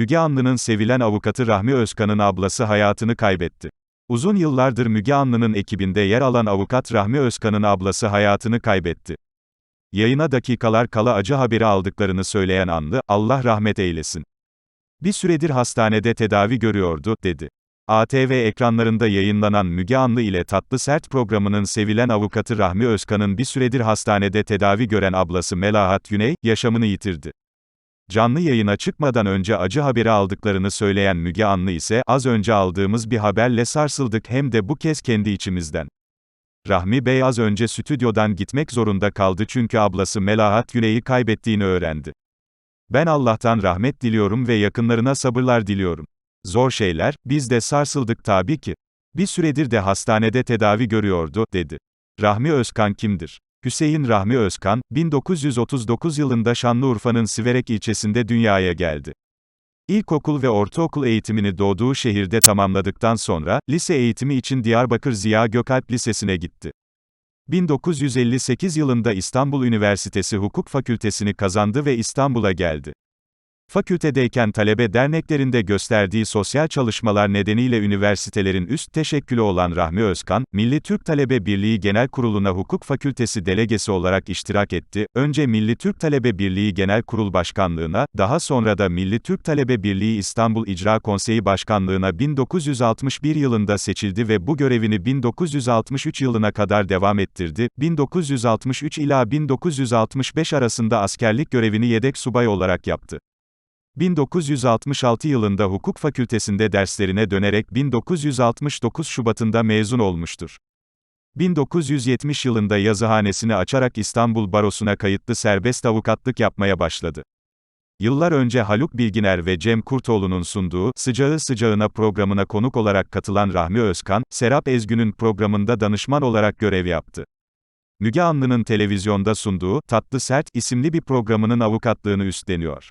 Müge Anlı'nın sevilen avukatı Rahmi Özkan'ın ablası hayatını kaybetti. Uzun yıllardır Müge Anlı'nın ekibinde yer alan avukat Rahmi Özkan'ın ablası hayatını kaybetti. Yayına dakikalar kala acı haberi aldıklarını söyleyen Anlı, Allah rahmet eylesin. Bir süredir hastanede tedavi görüyordu, dedi. ATV ekranlarında yayınlanan Müge Anlı ile Tatlı Sert programının sevilen avukatı Rahmi Özkan'ın bir süredir hastanede tedavi gören ablası Melahat Güney, yaşamını yitirdi. Canlı yayına çıkmadan önce acı haberi aldıklarını söyleyen Müge Anlı ise, az önce aldığımız bir haberle sarsıldık hem de bu kez kendi içimizden. Rahmi Bey az önce stüdyodan gitmek zorunda kaldı çünkü ablası Melahat Güney'i kaybettiğini öğrendi. Ben Allah'tan rahmet diliyorum ve yakınlarına sabırlar diliyorum. Zor şeyler, biz de sarsıldık tabii ki. Bir süredir de hastanede tedavi görüyordu, dedi. Rahmi Özkan kimdir? Hüseyin Rahmi Özkan, 1939 yılında Şanlıurfa'nın Siverek ilçesinde dünyaya geldi. İlkokul ve ortaokul eğitimini doğduğu şehirde tamamladıktan sonra, lise eğitimi için Diyarbakır Ziya Gökalp Lisesi'ne gitti. 1958 yılında İstanbul Üniversitesi Hukuk Fakültesini kazandı ve İstanbul'a geldi. Fakültedeyken talebe derneklerinde gösterdiği sosyal çalışmalar nedeniyle üniversitelerin üst teşekkülü olan Rahmi Özkan, Milli Türk Talebe Birliği Genel Kurulu'na Hukuk Fakültesi delegesi olarak iştirak etti. Önce Milli Türk Talebe Birliği Genel Kurul Başkanlığına, daha sonra da Milli Türk Talebe Birliği İstanbul İcra Konseyi Başkanlığına 1961 yılında seçildi ve bu görevini 1963 yılına kadar devam ettirdi. 1963 ila 1965 arasında askerlik görevini yedek subay olarak yaptı. 1966 yılında hukuk fakültesinde derslerine dönerek 1969 Şubat'ında mezun olmuştur. 1970 yılında yazıhanesini açarak İstanbul Barosu'na kayıtlı serbest avukatlık yapmaya başladı. Yıllar önce Haluk Bilginer ve Cem Kurtoğlu'nun sunduğu Sıcağı Sıcağına programına konuk olarak katılan Rahmi Özkan, Serap Ezgün'ün programında danışman olarak görev yaptı. Müge Anlı'nın televizyonda sunduğu Tatlı Sert isimli bir programının avukatlığını üstleniyor.